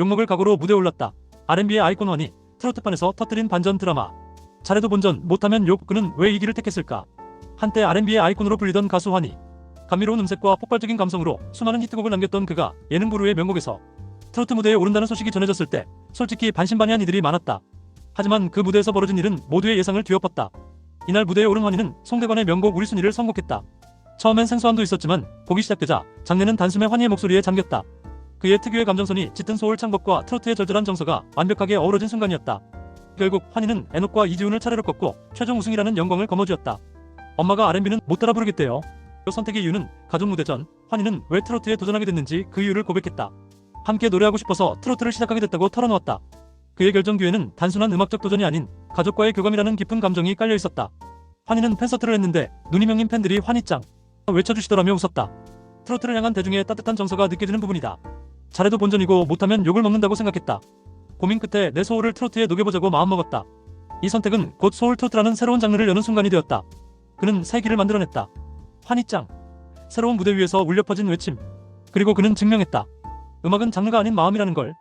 욕먹을 각오로 무대에 올랐다. R&B의 아이콘 환희, 트로트판에서 터뜨린 반전 드라마. 잘해도 본전, 못하면 욕, 그는 왜 이 길을 택했을까? 한때 R&B의 아이콘으로 불리던 가수 환희. 감미로운 음색과 폭발적인 감성으로 수많은 히트곡을 남겼던 그가 예능 부르의 명곡에서 트로트 무대에 오른다는 소식이 전해졌을 때 솔직히 반신반의한 이들이 많았다. 하지만 그 무대에서 벌어진 일은 모두의 예상을 뒤엎었다. 이날 무대에 오른 환희는 송대관의 명곡 우리 순위를 선곡했다. 처음엔 생소함도 있었지만 곡이 시작되자 장내는 단숨에 환희의 목소리에 잠겼다. 그의 특유의 감정선이 짙은 소울 창법과 트로트의 절절한 정서가 완벽하게 어우러진 순간이었다. 결국 환희는 에녹과 이지훈을 차례로 꺾고 최종 우승이라는 영광을 거머쥐었다. 엄마가 R&B는 못 따라 부르겠대요. 그 선택의 이유는 가족 무대 전 환희는 왜 트로트에 도전하게 됐는지 그 이유를 고백했다. 함께 노래하고 싶어서 트로트를 시작하게 됐다고 털어놓았다. 그의 결정 기회는 단순한 음악적 도전이 아닌 가족과의 교감이라는 깊은 감정이 깔려 있었다. 환희는 팬서트를 했는데 눈이 명인 팬들이 환희짱 외쳐주시더라며 웃었다. 트로트를 향한 대중의 따뜻한 정서가 느껴지는 부분이다. 잘해도 본전이고 못하면 욕을 먹는다고 생각했다. 고민 끝에 내 소울을 트로트에 녹여보자고 마음먹었다. 이 선택은 곧 소울 트로트라는 새로운 장르를 여는 순간이 되었다. 그는 새 길을 만들어냈다. 환희짱. 새로운 무대 위에서 울려 퍼진 외침. 그리고 그는 증명했다. 음악은 장르가 아닌 마음이라는 걸.